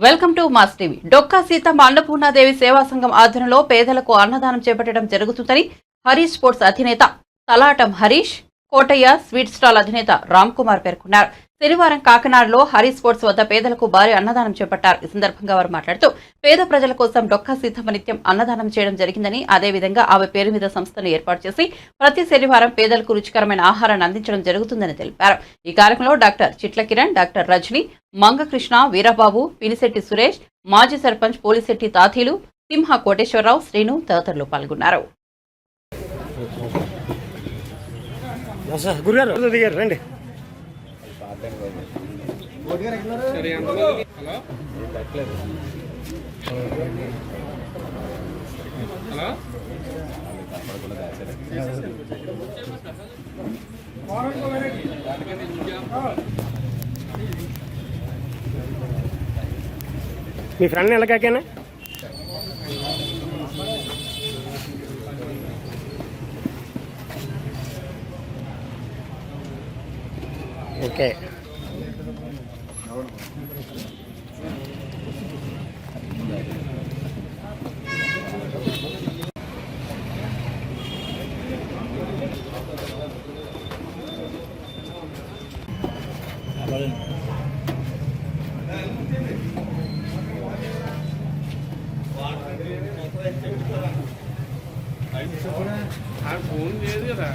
Welcome to mass TV. Dokka Seethamma Annapurnadevi Seva Sangham ఆధ్వర్యంలో పేదలకు అన్నదానం చేపట్టడం జరుగుతుందని హరీష్ స్పోర్ట్స్ అధినేత తలాటం హరీష్ కోటయ్య స్వీట్ స్టాల్ అధినేత రామ్ కుమార్ పేర్కొన్నారు. శనివారం కాకినాడలో హరి స్పోర్ట్స్ వద్ద పేదలకు భారీ అన్నదానం చేపట్టారు. ఈ సందర్భంగా వారు మాట్లాడుతూ పేద ప్రజల కోసం డొక్కా సీతమ్మ నిత్యం అన్నదానం చేయడం జరిగిందని అదేవిధంగా ఆమె పేరు మీద సంస్థను ఏర్పాటు చేసి ప్రతి శనివారం పేదలకు రుచికరమైన ఆహారాన్ని అందించడం జరుగుతుందని తెలిపారు. ఈ కార్యక్రమంలో డాక్టర్ చిట్ల కిరణ్ డాక్టర్ రజని మంగకృష్ణ వీరబాబు పినిశెట్టి సురేష్ మాజీ సర్పంచ్ పోలిశెట్టి తాతీలు సింహ కోటేశ్వరరావు శ్రీను తదితరులు పాల్గొన్నారు. రండి. హలో మీ ఫ్రెండ్ ఎలాగాకేనా ఓకే ఫోన్ లేదు కదా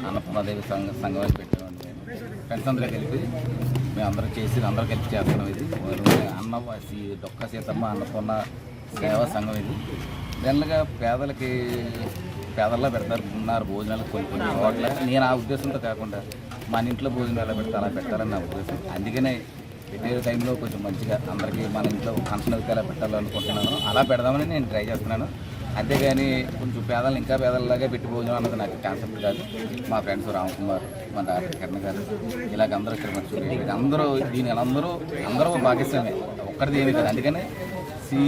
అన్నపూర్ణాదేవి సంఘ సంఘం అని పెట్టామండి ఫ్రెండ్స్ అందరూ కలిపి మేము అందరూ చేసి అందరూ కలిపి చేస్తున్నాం ఇది. అన్న శ్రీ డొక్క సీతమ్మ అన్నపూర్ణ సేవా సంఘం ఇది. జనరల్గా పేదలకి పేదల్లో పెడతారు ఉన్నారు భోజనాలు కొన్ని కొన్ని హోటల్ నేను ఆ ఉద్దేశంతో కాకుండా మన ఇంట్లో భోజనాలు ఎలా పెడతా అలా పెట్టాలని నా ఉద్దేశం. అందుకనే పెట్టే టైంలో కొంచెం మంచిగా అందరికీ మన ఇంట్లో ఫంక్షన్ అయితే ఎలా పెట్టాలనుకుంటున్నాను అలా పెడదామని నేను ట్రై చేస్తున్నాను. అంతేగాని కొంచెం పేదలు ఇంకా పేదల్లాగా పెట్టి భోజనం అన్నది నాకు కాన్సెప్ట్ కాదు. మా ఫ్రెండ్స్ రామకుమార్ మన కిరణ్ గారు. ఇలాగ అందరూ ఇక్కడ చూడండి. అందరూ దీని అందరూ అందరూ భాగస్వామే ఒక్కరిది ఏమీ కాదు. అందుకనే సి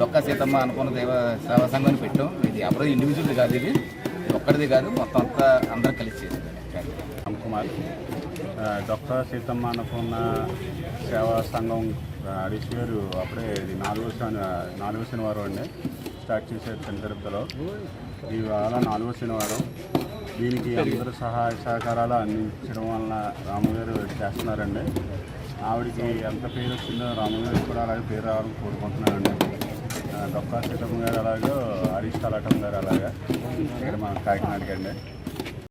డొక్క సీతమ్మ అనుకున్న దేవ సేవా సంఘాన్ని పెట్టాం. ఇది ఎవరో ఇండివిజువల్ కాదు ఇది. ఒక్కరిది కాదు. మొత్తం అంతా అందరూ కలిసి చేసింది రామ్ కుమార్. డాక్టర్ సీతమ్మ అనుకున్న సేవా సంఘం ఆ, హరీష్ గారు అప్పుడే ఇది నాలుగో శని నాలుగో శనివారం అండి. స్టార్ట్ చేశారు చిన్న తిరుపతిలో ఇవాళ నాలుగో శనివారం. దీనికి అందరూ సహాయ సహకారాలు అందించడం వలన రాము గారు చేస్తున్నారండి. ఆవిడకి ఎంత పేరు వచ్చిందో రాము కూడా అలాగే పేరు రావాలని కోరుకుంటున్నానండి. డొక్కా సీతమ్మ గారు అలాగే హరీష్ కలాటం గారు అలాగా ఇక్కడ మన కాకినాడకి అండి.